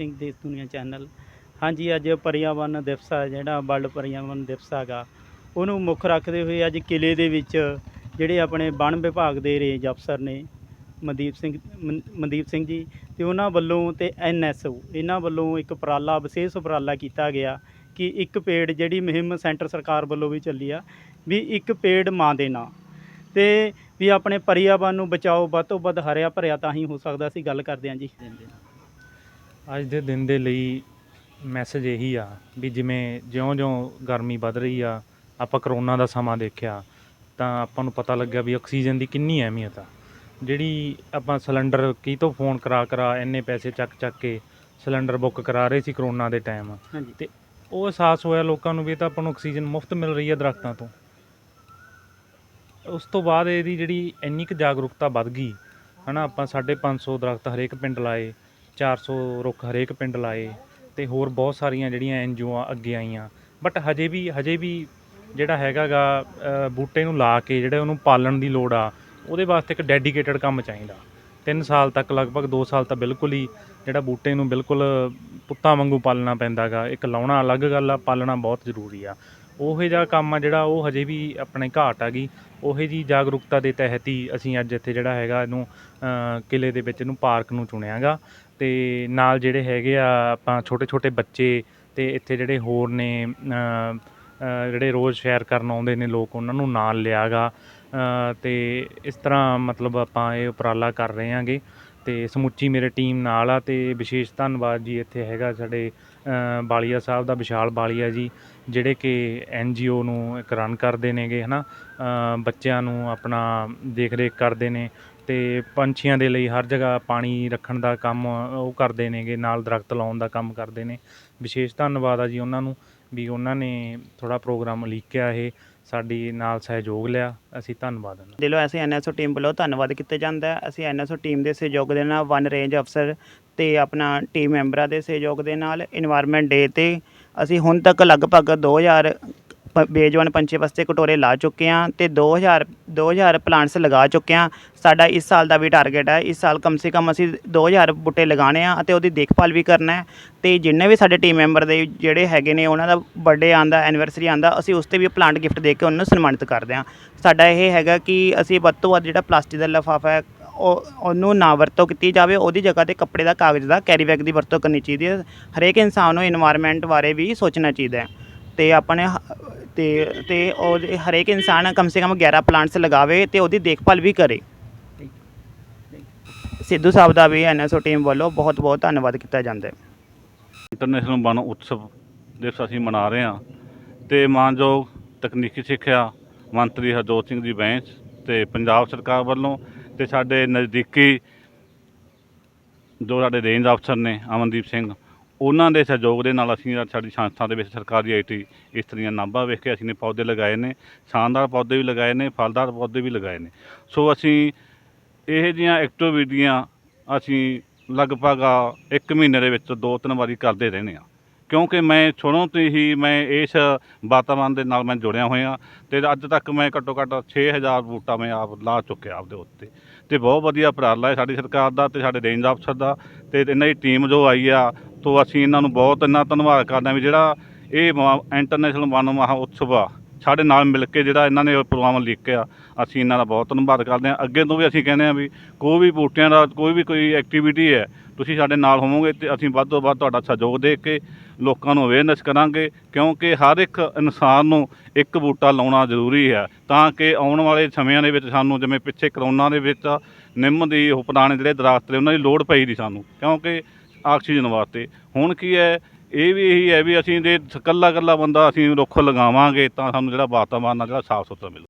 ਸਿੰਘ ਦੇਸ਼ ਦੁਨੀਆ ਚੈਨਲ। ਹਾਂਜੀ, ਅੱਜ ਪਰਿਆਵਰਨ ਦਿਵਸ ਆ, ਜਿਹੜਾ ਵਰਲਡ ਪਰਿਆਵਰਨ ਦਿਵਸ ਹੈਗਾ। ਉਹਨੂੰ ਮੁੱਖ ਰੱਖਦੇ ਹੋਏ ਅੱਜ ਕਿਲੇ ਦੇ ਵਿੱਚ ਜਿਹੜੇ ਆਪਣੇ ਵਣ ਵਿਭਾਗ ਦੇ ਰੇਂਜ ਅਫਸਰ ਨੇ, ਮਨਦੀਪ ਸਿੰਘ, ਮਨ- ਮਨਦੀਪ ਸਿੰਘ ਜੀ ਤੇ ਉਹਨਾਂ ਵੱਲੋਂ ਤੇ ਐਨਐਸਓ ਇਹਨਾਂ ਵੱਲੋਂ ਇੱਕ ਉਪਰਾਲਾ, ਵਿਸ਼ੇਸ਼ ਉਪਰਾਲਾ ਕੀਤਾ ਗਿਆ ਕਿ ਇੱਕ ਪੇੜ ਜਿਹੜੀ ਮੁਹਿੰਮ ਸੈਂਟਰ ਸਰਕਾਰ ਵੱਲੋਂ ਵੀ ਚੱਲੀ ਆ, ਵੀ ਇੱਕ ਪੇੜ ਮਾਂ ਦੇ ਨਾਂ। ਤੇ ਵੀ ਆਪਣੇ ਪਰਿਆਵਰਨ ਨੂੰ ਬਚਾਓ, ਵੱਧ ਤੋਂ ਵੱਧ ਹਰਿਆ ਭਰਿਆ ਤਾਂ ਹੀ ਹੋ ਸਕਦਾ ਅਸੀਂ ਗੱਲ ਕਰਦੇ ਹਾਂ ਜੀ। ਅੱਜ ਦੇ ਦਿਨ ਦੇ ਲਈ ਮੈਸੇਜ ਇਹੀ ਆ ਵੀ ਜਿਵੇਂ ਜਿਉਂ-ਜਿਉਂ ਗਰਮੀ ਵੱਧ ਰਹੀ ਆ ਆਪਾਂ ਕਰੋਨਾ ਦਾ ਸਮਾਂ ਦੇਖਿਆ ਤਾਂ ਆਪਾਂ ਨੂੰ ਪਤਾ ਲੱਗਿਆ ਵੀ ਆਕਸੀਜਨ ਦੀ ਕਿੰਨੀ ਅਹਿਮੀਅਤ ਆ। ਜਿਹੜੀ ਆਪਾਂ ਸਿਲੰਡਰ ਕੀ ਤੋਂ ਫੋਨ ਕਰਾ ਕਰਾ ਇੰਨੇ ਪੈਸੇ ਚੱਕ ਚੱਕ ਕੇ ਸਿਲੰਡਰ ਬੁੱਕ ਕਰਾ ਰਹੇ ਸੀ ਕਰੋਨਾ ਦੇ ਟਾਈਮ ਹਾਂਜੀ। ਤੇ ਉਹ ਅਹਿਸਾਸ ਹੋਇਆ ਲੋਕਾਂ ਨੂੰ ਵੀ ਇਹ ਤਾਂ ਆਪਾਂ ਨੂੰ ਆਕਸੀਜਨ ਮੁਫਤ ਮਿਲ ਰਹੀ ਹੈ ਦਰਖਤਾਂ ਤੋਂ। ਉਸ ਤੋਂ ਬਾਅਦ ਇਹਦੀ ਜਿਹੜੀ ਇੰਨੀ ਕੁ ਜਾਗਰੂਕਤਾ ਵੱਧ ਗਈ ਹਨਾ ਆਪਾਂ 550 ਦਰਖਤ ਹਰੇਕ ਪਿੰਡ ਲਾਏ 400 ਰੁੱਖ ਹਰੇਕ ਪਿੰਡ ਲਾਏ ਤੇ ਹੋਰ ਬਹੁਤ ਸਾਰੀਆਂ ਜਿਹੜੀਆਂ ਐਨਜੀਓ ਅੱਗੇ ਆਈਆਂ। ਬਟ ਹਜੇ ਵੀ ਹਜੇ ਵੀ ਜਿਹੜਾ ਹੈਗਾਗਾ ਅ, ਬੂਟੇ ਨੂੰ ਲਾ ਕੇ ਜਿਹੜੇ ਉਹਨੂੰ ਪਾਲਣ ਦੀ ਲੋੜ ਆ ਉਹਦੇ ਵਾਸਤੇ ਇੱਕ ਡੈਡੀਕੇਟਡ ਕੰਮ ਚਾਹੀਦਾ। 3 ਸਾਲ ਤੱਕ ਲਗਭਗ 2 ਸਾਲ ਤਾਂ ਬਿਲਕੁਲ ਹੀ ਜਿਹੜਾ ਬੂਟੇ ਨੂੰ ਬਿਲਕੁਲ ਪੁੱਤਾਂ ਵਾਂਗੂ ਪਾਲਣਾ ਪੈਂਦਾਗਾ। ਇੱਕ ਲਾਉਣਾ ਅਲੱਗ ਗੱਲ ਆ ਪਾਲਣਾ ਬਹੁਤ ਜ਼ਰੂਰੀ ਆ। ਉਹੇ ਜਿਹਾ ਕੰਮ ਆ ਜਿਹੜਾ ਉਹ ਹਜੇ ਵੀ ਆਪਣੇ ਘਾਟ ਆ ਗਈ। ਉਹੇ ਜਿਹੀ ਜਾਗਰੂਕਤਾ ਦੇ ਤਹਿਤ ਹੀ ਅਸੀਂ ਅੱਜ ਇੱਥੇ ਜਿਹੜਾ ਹੈਗਾ ਇਹਨੂੰ ਕਿਲ੍ਹੇ ਦੇ ਵਿੱਚ ਇਹਨੂੰ ਪਾਰਕ ਨੂੰ ਚੁਣਿਆ ਗਾ ਅਤੇ ਨਾਲ ਜਿਹੜੇ ਹੈਗੇ ਆ ਆਪਾਂ ਛੋਟੇ ਛੋਟੇ ਬੱਚੇ ਅਤੇ ਇੱਥੇ ਜਿਹੜੇ ਹੋਰ ਨੇ ਜਿਹੜੇ ਰੋਜ਼ ਸ਼ੈਰ ਕਰਨ ਆਉਂਦੇ ਨੇ ਲੋਕ, ਉਹਨਾਂ ਨੂੰ ਨਾਲ ਲਿਆ ਗਾ ਅਤੇ ਇਸ ਤਰ੍ਹਾਂ ਮਤਲਬ ਆਪਾਂ ਇਹ ਉਪਰਾਲਾ ਕਰ ਰਹੇ ਹਾਂਗੇ ਅਤੇ ਸਮੁੱਚੀ ਮੇਰੇ ਟੀਮ ਨਾਲ ਆ ਅਤੇ ਵਿਸ਼ੇਸ਼ ਧੰਨਵਾਦ ਜੀ ਇੱਥੇ ਹੈਗਾ ਸਾਡੇ ਅ, ਬਾਲੀਆ ਸਾਹਿਬ ਦਾ ਵਿਸ਼ਾਲ ਬਾਲੀਆ ਜੀ ਜਿਹੜੇ ਕਿ ਐਨ ਜੀ ਓ ਨੂੰ ਇੱਕ ਰਨ ਕਰਦੇ ਨੇਗੇ ਹੈ ਨਾ ਬੱਚਿਆਂ ਨੂੰ ਆਪਣਾ ਦੇਖ ਰੇਖ ਕਰਦੇ ਨੇ ਅਤੇ ਪੰਛੀਆਂ ਦੇ ਲਈ ਹਰ ਜਗ੍ਹਾ ਪਾਣੀ ਰੱਖਣ ਦਾ ਕੰਮ ਉਹ ਕਰਦੇ ਨੇਗੇ ਨਾਲ ਦਰੱਖਤ ਲਾਉਣ ਦਾ ਕੰਮ ਕਰਦੇ ਨੇ। ਵਿਸ਼ੇਸ਼ ਧੰਨਵਾਦ ਆ ਜੀ ਉਹਨਾਂ ਨੂੰ ਵੀ ਉਹਨਾਂ ਨੇ ਥੋੜ੍ਹਾ ਪ੍ਰੋਗਰਾਮ ਉਲੀਕਿਆ ਇਹ। ਸਾਡੀ ਨਾਲ ਸਹਿਯੋਗ ਲਿਆ, ਅਸੀਂ ਧੰਨਵਾਦ ਉਹਨਾਂ ਦਾ। ਦਿਲੋਂ ਅਸੀਂ ਐਨਐਸਓ ਟੀਮ ਵੱਲੋਂ ਧੰਨਵਾਦ ਕੀਤਾ ਜਾਂਦਾ ਹੈ ਅਸੀਂ ਐਨਐਸਓ ਟੀਮ ਦੇ ਸਹਿਯੋਗ ਦੇ ਨਾਲ, ਵਨ ਰੇਂਜ ਅਫਸਰ ਤੇ ਆਪਣਾ ਟੀਮ ਮੈਂਬਰਾਂ ਦੇ ਸਹਿਯੋਗ ਦੇ ਨਾਲ এনवायरमेंट ਡੇ ਤੇ ਅਸੀਂ ਹੁਣ ਤੱਕ ਲਗਭਗ 2000 ਪ, ਬੇਜਵਾਨ ਪੰਛੀਆਂ ਵਾਸਤੇ ਕਟੋਰੇ ਲਾ ਚੁੱਕੇ ਹਾਂ ਅਤੇ ਦੋ ਹਜ਼ਾਰ ਦੋ ਹਜ਼ਾਰ ਪਲਾਂਟਸ ਲਗਾ ਚੁੱਕੇ ਹਾਂ। ਸਾਡਾ ਇਸ ਸਾਲ ਦਾ ਵੀ ਟਾਰਗੇਟ ਹੈ। ਇਸ ਸਾਲ ਕਮ ਸੇ ਕਮ ਅਸੀਂ ਦੋ ਹਜ਼ਾਰ ਬੂਟੇ ਲਗਾਉਣੇ ਆ ਅਤੇ ਉਹਦੀ ਦੇਖਭਾਲ ਵੀ ਕਰਨਾ ਹੈ। ਅਤੇ ਜਿੰਨੇ ਵੀ ਸਾਡੇ ਟੀਮ ਮੈਂਬਰ ਦੇ ਜਿਹੜੇ ਹੈਗੇ ਨੇ, ਉਹਨਾਂ ਦਾ ਬਰਥਡੇ ਆਉਂਦਾ ਐਨੀਵਰਸਰੀ ਆਉਂਦਾ, ਅਸੀਂ ਉਸ 'ਤੇ ਵੀ ਪਲਾਂਟ ਗਿਫਟ ਦੇ ਕੇ ਉਹਨਾਂ ਨੂੰ ਸਨਮਾਨਿਤ ਕਰਦੇ ਹਾਂ। ਸਾਡਾ ਇਹ ਹੈਗਾ ਕਿ ਅਸੀਂ ਵੱਧ ਤੋਂ ਵੱਧ ਜਿਹੜਾ ਪਲਾਸਟਿਕ ਦਾ ਲਿਫਾਫਾ ਹੈ, ਉਹ, ਉਹਨੂੰ ਨਾ ਵਰਤੋਂ ਕੀਤੀ ਜਾਵੇ। ਉਹਦੀ ਜਗ੍ਹਾ ਤੇ ਕੱਪੜੇ ਦਾ, ਕਾਗਜ਼ ਦਾ ਕੈਰੀ ਬੈਗ ਦੀ ਵਰਤੋਂ ਕਰਨੀ ਚਾਹੀਦੀ ਹੈ। ਹਰੇਕ ਇਨਸਾਨ ਨੂੰ এনवायरमेंट ਬਾਰੇ ਵੀ ਸੋਚਣਾ ਚਾਹੀਦਾ ਹੈ। ਤੇ ਆਪਣੇ ਤੇ ਤੇ ਉਹ ਹਰੇਕ ਇਨਸਾਨ ਕਮ ਸੇ ਕਮ 11 ਪਲਾਂਟਸ ਲਗਾਵੇ ਤੇ ਉਹਦੀ ਦੇਖਭਾਲ ਵੀ ਕਰੇ। ਸਿੱਧੂ ਸਾਹਿਬ ਦਾ ਵੀ ਐਨਐਸਓ ਟੀਮ ਵੱਲੋਂ ਬਹੁਤ ਬਹੁਤ ਧੰਨਵਾਦ ਕੀਤਾ ਜਾਂਦਾ ਹੈ। ਇੰਟਰਨੈਸ਼ਨਲ ਵਣ ਉਤਸਵ ਦਿਵਸ ਅਸੀਂ ਮਨਾ ਰਹੇ ਹਾਂ ਤੇ ਮਾਨਯੋਗ ਤਕਨੀਕੀ ਸਿੱਖਿਆ ਮੰਤਰੀ ਹਰਜੋਤ ਸਿੰਘ ਦੀ ਬੈਂਚ ਤੇ ਪੰਜਾਬ ਸਰਕਾਰ ਵੱਲੋਂ ਤੇ ਸਾਡੇ ਨਜ਼ਦੀਕੀ ਜੋ ਸਾਡੇ ਰੇਂਜ ਅਫਸਰ ਨੇ ਅਮਨਦੀਪ ਸਿੰਘ ਉਹਨਾਂ ਦੇ ਸਹਿਯੋਗ ਦੇ ਨਾਲ ਅਸੀਂ ਸਾਡੀ ਸੰਸਥਾ ਦੇ ਵਿੱਚ ਸਰਕਾਰੀ ਆਈਟੀ ਇਸਤਰੀਆਂ ਨਾਭਾ ਵੇਖ ਕੇ ਅਸੀਂ ਨੇ ਪੌਦੇ ਲਗਾਏ ਨੇ, ਸ਼ਾਨਦਾਰ ਪੌਦੇ ਵੀ ਲਗਾਏ ਨੇ, ਫਲਦਾਰ ਪੌਦੇ ਵੀ ਲਗਾਏ ਨੇ। ਸੋ ਅਸੀਂ ਇਹ ਜੀਆਂ ਐਕਟੀਵਿਟੀਆਂ ਅਸੀਂ ਲਗਭਗ ਆ ਇੱਕ ਮਹੀਨੇ ਦੇ ਵਿੱਚ ਦੋ ਤਿੰਨ ਵਾਰੀ ਕਰਦੇ ਰਹਿੰਦੇ ਆ ਕਿਉਂਕਿ ਮੈਂ ਸ਼ੁਰੂ ਤੋਂ ਹੀ ਮੈਂ ਇਸ ਵਾਤਾਵਰਣ ਦੇ ਨਾਲ ਮੈਂ ਜੁੜਿਆ ਹੋਇਆ ਤੇ ਅੱਜ ਤੱਕ ਮੈਂ ਘੱਟੋ ਘੱਟ 6000 ਬੂਟਾ ਮੈਂ ਆਪ ਲਾ ਚੁੱਕਿਆ ਆਪਦੇ ਉੱਤੇ। ਤੇ ਬਹੁਤ ਵਧੀਆ ਉਪਰਾਲਾ ਹੈ ਸਾਡੀ ਸਰਕਾਰ ਦਾ ਤੇ ਸਾਡੇ ਰੇਂਜ ਅਫਸਰ ਦਾ ਤੇ ਇਹਨਾਂ ਦੀ ਟੀਮ ਜੋ ਆਈ ਆ ਤੋਂ ਅਸੀਂ ਇਹਨਾਂ ਨੂੰ ਬਹੁਤ ਇੰਨਾ ਧੰਨਵਾਦ ਕਰਦੇ ਹਾਂ ਵੀ ਜਿਹੜਾ ਇਹ ਇੰਟਰਨੈਸ਼ਨਲ ਵਨ ਮਹਾ ਉਤਸਵ ਆ, ਸਾਡੇ ਨਾਲ ਮਿਲ ਕੇ ਜਿਹੜਾ ਇਹਨਾਂ ਨੇ ਪ੍ਰੋਗਰਾਮ ਲਿਖਿਆ, ਅਸੀਂ ਇਹਨਾਂ ਦਾ ਬਹੁਤ ਧੰਨਵਾਦ ਕਰਦੇ ਹਾਂ। ਅੱਗੇ ਤੋਂ ਵੀ ਅਸੀਂ ਕਹਿੰਦੇ ਹਾਂ ਵੀ ਕੋਈ ਵੀ ਬੂਟਿਆਂ ਦਾ ਕੋਈ ਵੀ ਕੋਈ ਐਕਟੀਵਿਟੀ ਹੈ, ਤੁਸੀਂ ਸਾਡੇ ਨਾਲ ਹੋਵੋਗੇ ਤੇ ਅਸੀਂ ਵੱਧ ਤੋਂ ਵੱਧ ਤੁਹਾਡਾ ਸਹਿਯੋਗ ਦੇ ਕੇ ਲੋਕਾਂ ਨੂੰ ਅਵੇਅਰਨੈਸ ਕਰਾਂਗੇ, ਕਿਉਂਕਿ ਹਰ ਇੱਕ ਇਨਸਾਨ ਨੂੰ ਇੱਕ ਬੂਟਾ ਲਾਉਣਾ ਜ਼ਰੂਰੀ ਹੈ, ਤਾਂ ਕਿ ਆਉਣ ਵਾਲੇ ਸਮਿਆਂ ਦੇ ਵਿੱਚ ਸਾਨੂੰ ਜਿਵੇਂ ਪਿੱਛੇ ਕਰੋਨਾ ਦੇ ਵਿੱਚ ਨਿੰਮ ਦੀ ਉਹ ਪੁਰਾਣੇ ਜਿਹੜੇ ਦਰਖਤ ਨੇ, ਉਹਨਾਂ ਦੀ ਲੋੜ ਪਈ ਦੀ ਸਾਨੂੰ, ਕਿਉਂਕਿ ਆਕਸੀਜਨ ਵਾਸਤੇ। ਹੁਣ ਕੀ ਹੈ, ਇਹ ਵੀ ਇਹੀ ਹੈ ਵੀ ਅਸੀਂ ਜੇ ਇਕੱਲਾ ਇਕੱਲਾ ਬੰਦਾ ਅਸੀਂ ਰੁੱਖ ਲਗਾਵਾਂਗੇ ਤਾਂ ਸਾਨੂੰ ਜਿਹੜਾ ਵਾਤਾਵਰਨ ਆ, ਜਿਹੜਾ ਸਾਫ਼ ਸੁਥਰਾ ਮਿਲੂ।